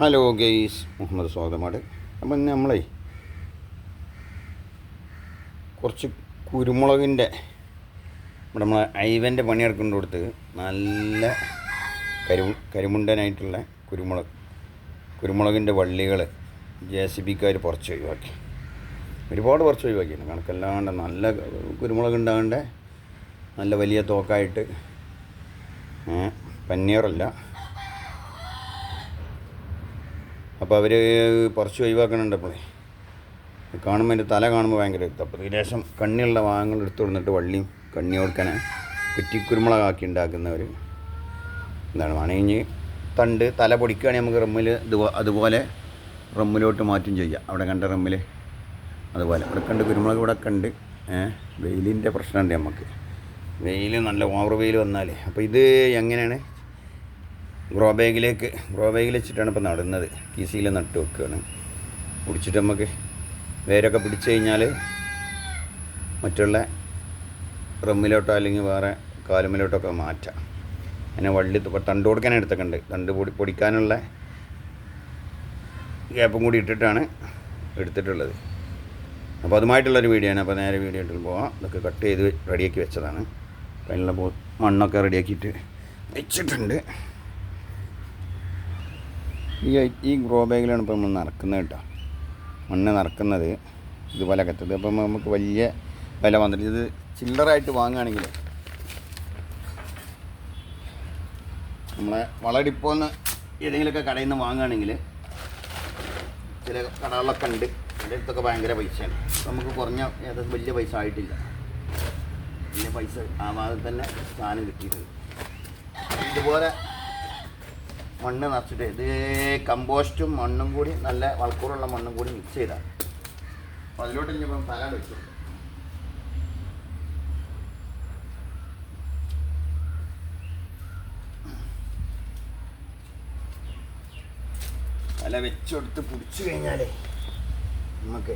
Hello guys Muhammad സ്വാഗതമാണ്. അപ്പം നമ്മളെ കുറച്ച് കുരുമുളകിന്റെ ഇവിടെ നമ്മളെ ഐവന്റെ പണിയെടുക്കേണ്ട കൊടുത്ത് നല്ല കരു കരിമുണ്ടനായിട്ടുള്ള കുരുമുളക് കുരുമുളകിന്റെ വള്ളികൾ ജെ സി ബിക്കാർ പറിച്ച് ഒഴിവാക്കി. ഒരുപാട് പറിച്ച് ഒഴിവാക്കിയിട്ടുണ്ട്. കണക്കല്ലാണ്ട് നല്ല കുരുമുളക് ഉണ്ടാകേണ്ട നല്ല വലിയ തോക്കായിട്ട് പന്നിയറല്ല അപ്പോൾ അവർ പറിച്ച് ഒഴിവാക്കണുണ്ട് അപ്പോഴേ കാണുമ്പോൾ എന്റെ തല കാണുമ്പോൾ ഭയങ്കര എടുത്തു അപ്പോൾ ഏകദേശം കണ്ണിയുള്ള ഭാഗങ്ങൾ എടുത്തു കൊടുത്തിട്ട് വള്ളിയും കണ്ണി കൊടുക്കണ കുറ്റിക്കുരുമുളകാക്കി ഉണ്ടാക്കുന്നവർ എന്താണ് വേണമെങ്കിൽ തണ്ട് തല പൊടിക്കുകയാണെങ്കിൽ നമുക്ക് റമ്മിൽ അതുപോലെ റമ്മിലോട്ട് മാറ്റും ചെയ്യാം. അവിടെ കണ്ട റമ്മിൽ അതുപോലെ. ഇവിടെ കണ്ട് കുരുമുളക് ഇവിടെ കണ്ട് വെയിലിന്റെ പ്രശ്നമുണ്ട് നമുക്ക്. വെയിൽ നല്ല ഓവർ വെയിൽ വന്നാൽ അപ്പോൾ ഇത് എങ്ങനെയാണ്? ഗ്രോ ബാഗിലേക്ക് ഗ്രോ ബാഗിൽ വെച്ചിട്ടാണ് ഇപ്പോൾ നടുന്നത്. കീസിയിൽ നട്ട് വെക്കുകയാണ്. പിടിച്ചിട്ട് നമുക്ക് വേരൊക്കെ പിടിച്ചു കഴിഞ്ഞാൽ മറ്റുള്ള റമ്മിലോട്ടോ അല്ലെങ്കിൽ വേറെ കാലുമിലോട്ടൊക്കെ മാറ്റാം. അങ്ങനെ വള്ളി തണ്ട് കൊടുക്കാൻ എടുത്തൊക്കെ ഉണ്ട് തണ്ട് പൊടി പൊടിക്കാനുള്ള ഗ്യാപ്പും കൂടി ഇട്ടിട്ടാണ് എടുത്തിട്ടുള്ളത്. അപ്പോൾ അതുമായിട്ടുള്ളൊരു വീഡിയോ ആണ്. അപ്പോൾ നേരെ വീഡിയോ ഇട്ടിൽ പോവാം. ഇതൊക്കെ കട്ട് ചെയ്ത് റെഡിയാക്കി വെച്ചതാണ്. അതിനുള്ള മണ്ണൊക്കെ റെഡിയാക്കിയിട്ട് വെച്ചിട്ടുണ്ട്. ഈ ഈ ഗ്രോ ബാഗിലാണ് ഇപ്പോൾ നമ്മൾ നടക്കുന്നത് കേട്ടോ. മണ്ണ് നടക്കുന്നത് ഇതുപോലെ കത്തത് അപ്പം നമുക്ക് വലിയ വില വന്നിട്ട് ഇത് ചില്ലറായിട്ട് വാങ്ങുകയാണെങ്കിൽ നമ്മളെ വളടിപ്പോന്ന് ഏതെങ്കിലുമൊക്കെ കടയിൽ നിന്ന് വാങ്ങുകയാണെങ്കിൽ ചില കടകളൊക്കെ ഉണ്ട്. അതിന്റെ അടുത്തൊക്കെ ഭയങ്കര പൈസയാണ്. നമുക്ക് കുറഞ്ഞ ഏതൊക്കെ വലിയ പൈസ ആയിട്ടില്ല. വലിയ പൈസ ആവാതെ തന്നെ സാധനം കിട്ടിയിട്ടുണ്ട്. ഇതുപോലെ മണ്ണ് നിറച്ചിട്ട് ഇത് കമ്പോസ്റ്റും മണ്ണും കൂടി നല്ല വളക്കൂറുള്ള മണ്ണും കൂടി മിക്സ് ചെയ്താണ് അപ്പോൾ അതിലോട്ട് ഇനിയിപ്പം തല വെച്ചു തല വെച്ചെടുത്ത് പിടിച്ചു കഴിഞ്ഞാലേ നമുക്ക്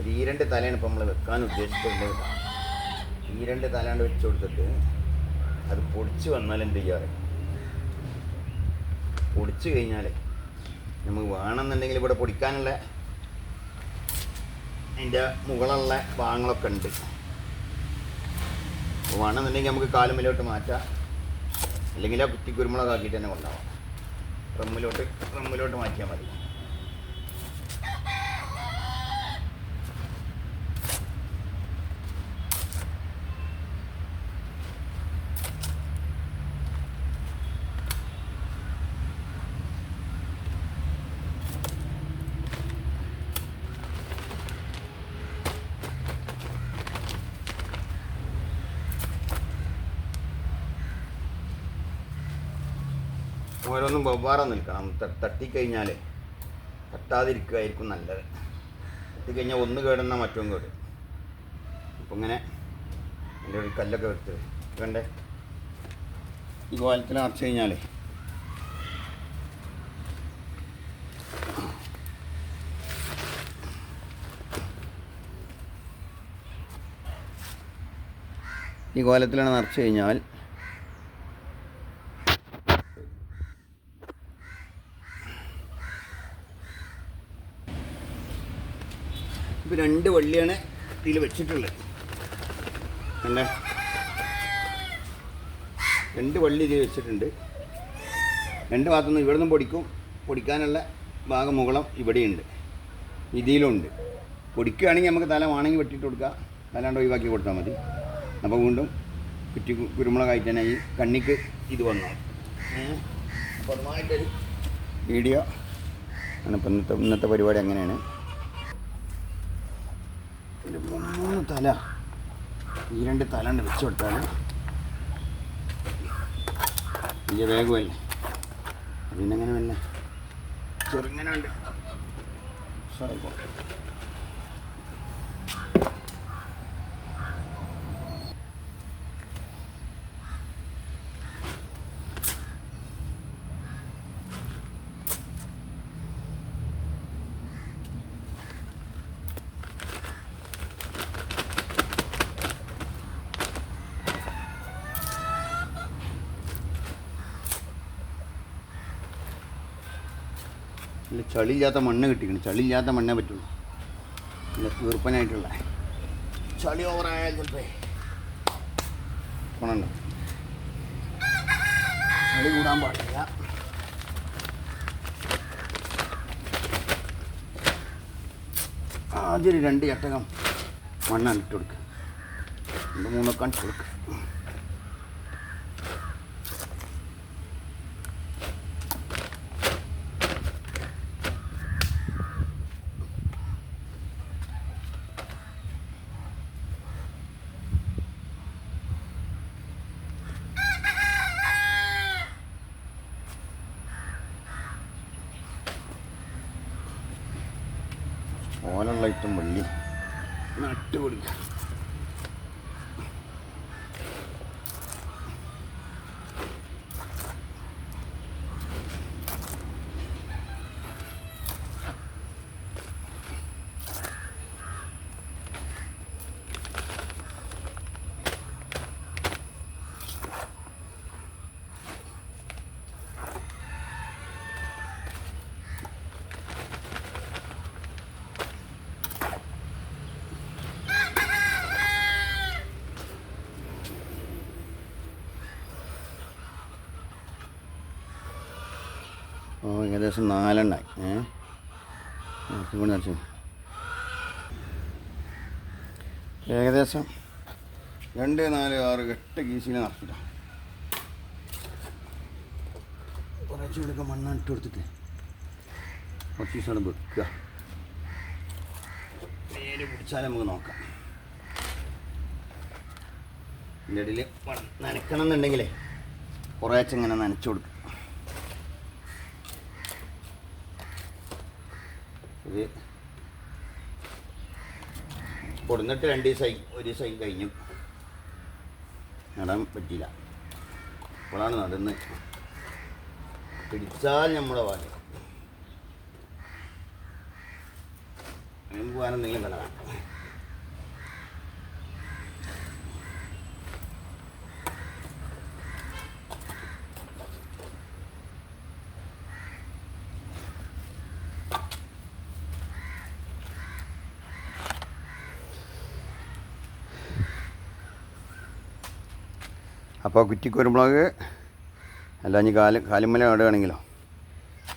ഒരു ഈ രണ്ട് തലയാണ് ഇപ്പം നമ്മൾ വെക്കാൻ ഉദ്ദേശിച്ചിട്ടുള്ളത്. ഈ രണ്ട് തലാണ്ട് വെച്ച് കൊടുത്തിട്ട് അത് പൊടിച്ച് വന്നാൽ എന്ത് ചെയ്യാറ്? പൊടിച്ച് കഴിഞ്ഞാൽ നമുക്ക് വേണമെന്നുണ്ടെങ്കിൽ ഇവിടെ പൊടിക്കാനുള്ള അതിന്റെ മുകളുള്ള ഭാഗങ്ങളൊക്കെ ഉണ്ട്. വേണമെന്നുണ്ടെങ്കിൽ നമുക്ക് കാലുമിലോട്ട് മാറ്റാം. അല്ലെങ്കിൽ ആ കുറ്റി കുരുമുളകാക്കിയിട്ട് തന്നെ കൊണ്ടാവാം റമ്മിലോട്ട് റമ്മിലോട്ട് മാറ്റിയാൽ മതി. ഓരോന്നും വെവ്വാറെ നിൽക്കണം. തട്ടിക്കഴിഞ്ഞാൽ തട്ടാതിരിക്കുകയായിരിക്കും നല്ലത്. തട്ടിക്കഴിഞ്ഞാൽ ഒന്ന് കേടുന്ന മറ്റും കേടും. അപ്പം ഇങ്ങനെ എന്റെ ഒരു കല്ലൊക്കെ വെച്ച് വേണ്ടേ ഈ കോലത്തിൽ അടച്ചു കഴിഞ്ഞാൽ ഈ കോലത്തിലാണ് നിറച്ച് കഴിഞ്ഞാൽ രണ്ട് വള്ളിയാണ് ഇതിൽ വെച്ചിട്ടുള്ളത്. കണ്ടേ? രണ്ട് വള്ളി ഇതിൽ വെച്ചിട്ടുണ്ട്. രണ്ട് ഭാഗത്തുനിന്ന് ഇവിടെ നിന്നും പൊടിക്കും. പൊടിക്കാനുള്ള ഭാഗം മുകളം ഇവിടെയുണ്ട്. ഇതിലുണ്ട്. പൊടിക്കുകയാണെങ്കിൽ നമുക്ക് തല വേണമെങ്കിൽ വെട്ടിയിട്ട് കൊടുക്കാം. തലാണ്ട് ഒഴിവാക്കി കൊടുത്താൽ മതി. അപ്പോൾ വീണ്ടും കുറ്റി കു- കുരുമുളകായിട്ട് തന്നെ ഈ കണ്ണിക്ക് ഇത് വന്നു. വീഡിയോ ആണ് ഇപ്പം ഇന്നത്തെ ഇന്നത്തെ പരിപാടി അങ്ങനെയാണ് ഒരു മൂന്ന് തല. ഈ രണ്ട് തല ഉണ്ട് വെച്ച് കൊടുത്താൽ വലിയ വേഗമല്ലേ പിന്നെ അങ്ങനെ വല്ല ചെറുങ്ങനെ ഉണ്ട് ഉഷാറായിക്കോ. ചളിയില്ലാത്ത മണ്ണ് കിട്ടിക്കണം. ചളിയില്ലാത്ത മണ്ണേ പറ്റുള്ളൂ. നല്ല തീർപ്പനായിട്ടുള്ള ചളി ഓവറായാൽ ചിലപ്പോ ഗുണമുണ്ട് ചളി കൂടാൻ പാടില്ല. ആദ്യം രണ്ട് ചട്ടകം മണ്ണാണ് ഇട്ട് കൊടുക്കുക രണ്ട് മൂന്നൊക്കെ ഇട്ട് കൊടുക്കുക ഓലുള്ള ഇട്ടും വെള്ളി നട്ട് കൊടുക്കുക ഓ ഏകദേശം നാലെണ്ണായി. ഏഹ് കൊണ്ട് നിറച്ചു ഏകദേശം രണ്ട് നാല് ആറ് എട്ട് കീശിനെ നിറച്ചിട്ട കുറച്ച് കൊടുക്കുക മണ്ണ് ഇട്ട് കൊടുത്തിട്ട്. കുറച്ച് ദിവസം വെക്കുക. നേരെ പിടിച്ചാൽ നമുക്ക് നോക്കാം. ഇതിന്റെ ഇടയിൽ നനക്കണം എന്നുണ്ടെങ്കിലേ കുറേശ്ശെ നനച്ചു കൊടുക്കുക ഇത് കൊടുന്നിട്ട് രണ്ട് ദിവസമായി ഒരു ദിവസമായി കഴിഞ്ഞു. നടാൻ പറ്റിയില്ല. അപ്പോഴാണ് നടന്ന്. പിടിച്ചാൽ നമ്മുടെ വാൽ. അതിന് പോകാനെന്തെങ്കിലും കല അപ്പോൾ കുറ്റിക്കുരുമുളക് അല്ല ഇനി കാൽ കാലുമല ഇടുകയാണെങ്കിലോ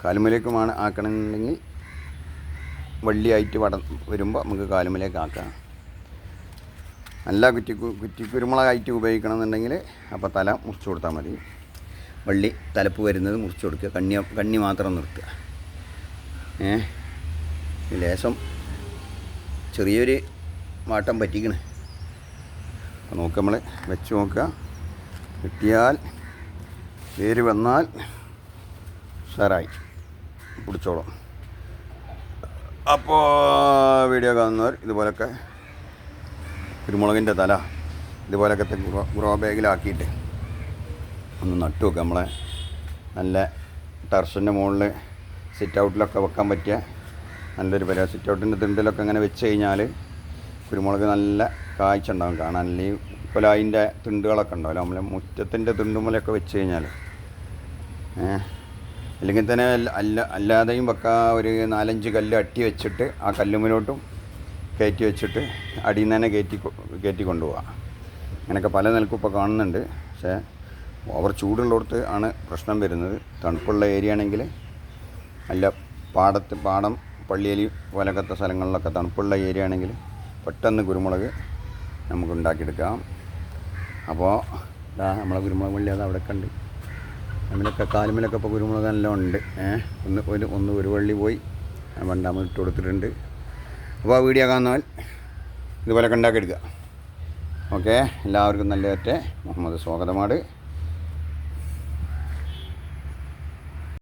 കാലുമലേക്കുമാണ് ആക്കണമെന്നുണ്ടെങ്കിൽ വള്ളിയായിട്ട് വട വരുമ്പോൾ നമുക്ക് കാലുമലേക്ക് ആക്കാം. നല്ല കുറ്റി കുറ്റി കുറ്റിക്കുരുമുളകായിട്ട് ഉപയോഗിക്കണമെന്നുണ്ടെങ്കിൽ അപ്പോൾ തല മുറിച്ച് കൊടുത്താൽ മതി. വള്ളി തലപ്പ് വരുന്നത് മുറിച്ച് കൊടുക്കുക. കണ്ണി കണ്ണി മാത്രം നിർത്തുക ഏ? ലേശം ചെറിയൊരു വാട്ടം പറ്റിക്കണേ. അപ്പോൾ നോക്കുക നമ്മൾ വെച്ച് നോക്കുക. കിട്ടിയാൽ പേര് വന്നാൽ ഉഷാറായി പിടിച്ചോളാം. അപ്പോൾ വീഡിയോ കാണുന്നവർ ഇതുപോലൊക്കെ കുരുമുളകിന്റെ തല ഇതുപോലൊക്കെ ഗ്രോ ഗ്രോ ബാഗിലാക്കിയിട്ട് ഒന്ന് നട്ടു വെക്കുക നമ്മളെ നല്ല ടെറസിന്റെ മുകളിൽ സിറ്റ് ഔട്ടിലൊക്കെ വെക്കാൻ പറ്റിയ നല്ലൊരു പരിപാടി. സിറ്റ് ഔട്ടിന്റെ തിണ്ടിലൊക്കെ അങ്ങനെ വെച്ച് കഴിഞ്ഞാൽ കുരുമുളക് നല്ല കാഴ്ച ഉണ്ടാകും കാണാൻ. അല്ലെങ്കിൽ അതിന്റെ തിണ്ടുകളൊക്കെ ഉണ്ടാവില്ല നമ്മളെ മുറ്റത്തിന്റെ തുണ്ടുമുലയൊക്കെ വെച്ച് കഴിഞ്ഞാൽ അല്ലെങ്കിൽ തന്നെ അല്ല- അല്ല അല്ലാതെയും വെക്കാം ഒരു നാലഞ്ച് കല്ല് അട്ടി വെച്ചിട്ട് ആ കല്ലുമിലോട്ടും കയറ്റി വെച്ചിട്ട് അടിയിൽ നിന്ന് തന്നെ കയറ്റി കയറ്റി കൊണ്ടുപോകാം അങ്ങനെയൊക്കെ പല നിലക്കും ഇപ്പോൾ കാണുന്നുണ്ട്. പക്ഷേ ഓവർ ചൂടുള്ളിടത്ത് ആണ് പ്രശ്നം വരുന്നത്. തണുപ്പുള്ള ഏരിയ ആണെങ്കിൽ അല്ല പാടത്ത് പാടം പള്ളിയലി പോലൊക്കത്തെ സ്ഥലങ്ങളിലൊക്കെ തണുപ്പുള്ള ഏരിയ ആണെങ്കിൽ പെട്ടെന്ന് കുരുമുളക് നമുക്ക് ഉണ്ടാക്കിയെടുക്കാം. അപ്പോൾ ഇതാ നമ്മളെ കുരുമുളക് വള്ളി അത് അവിടെ കണ്ട് അതിലൊക്കെ കാലുമിലൊക്കെ ഇപ്പോൾ കുരുമുളക് നല്ല ഉണ്ട്. ഒന്ന് ഒരു ഒന്ന് ഒരു വള്ളി പോയി. രണ്ടാമത് ഇട്ട് കൊടുത്തിട്ടുണ്ട്. അപ്പോൾ ആ വീഡിയോ കാണുന്നാൽ ഇതുപോലൊക്കെ ഉണ്ടാക്കിയെടുക്കുക. ഓക്കെ? എല്ലാവർക്കും നല്ല ഒറ്റ മുഹമ്മദ് സ്വാഗതമാട്